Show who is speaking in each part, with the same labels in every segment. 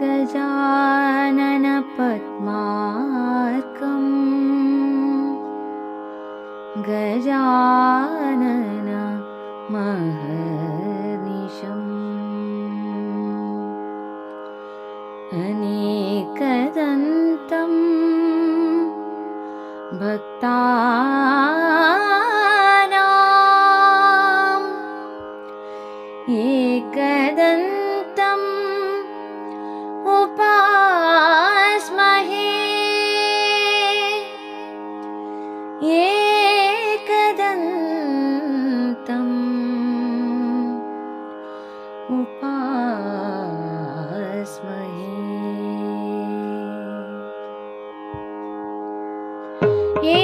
Speaker 1: गजानन गजानन महनिशम् अनेकदन्तम् भक्ता ஏ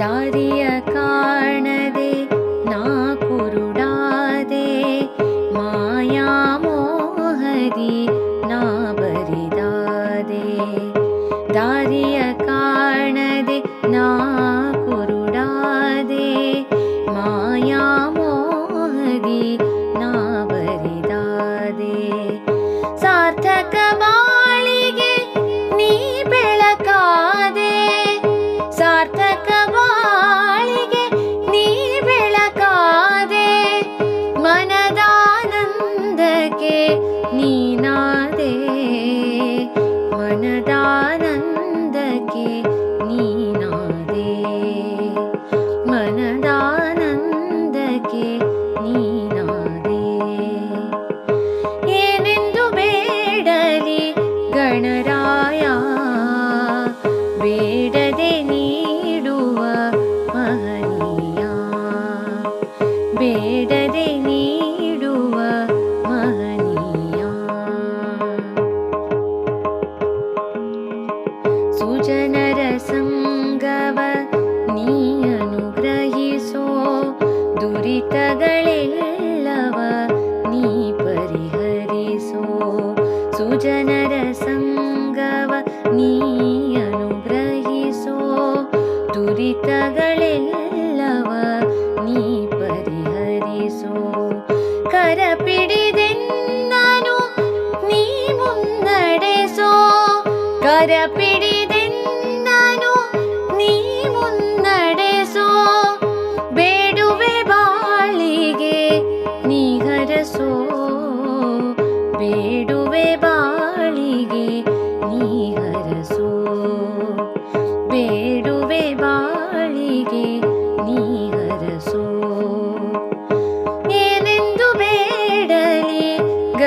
Speaker 1: दारियका ಬೇಡದೆ ನೀಡುವ ಮಹನೀಯ ಸುಜನರ ಸಂಗವ ಅನುಗ್ರಹಿಸೋ ಗ್ರಹಿಸೋ ದುರಿತಗಳೆಲ್ಲವ ನೀ ಪರಿಹರಿಸೋ ಸುಜನರ ಸಂಗವ ನೀನು ಗ್ರಹಿಸೋ കരപിടിതെന്നു നീ മുന്നടേസോ കരപിടി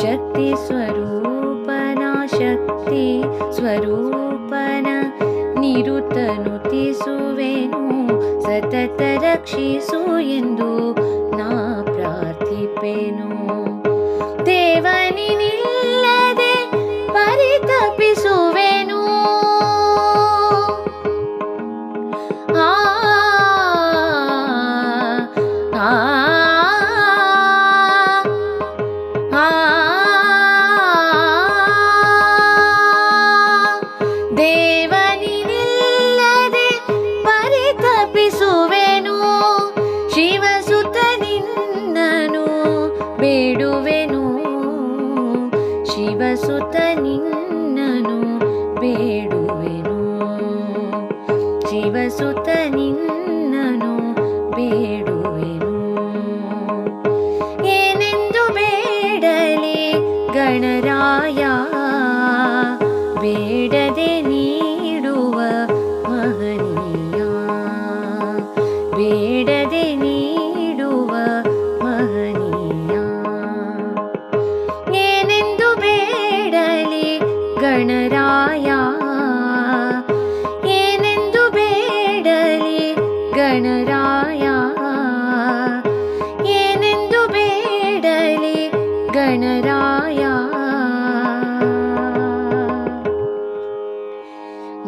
Speaker 1: शक्ति स्वरूपन शक्ति स्वरूपन निरुतनुति सुवेनु सतत रक्षिसु ಎಂದು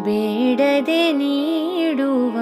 Speaker 1: ಬೇಡದೆ ನೀಡುವ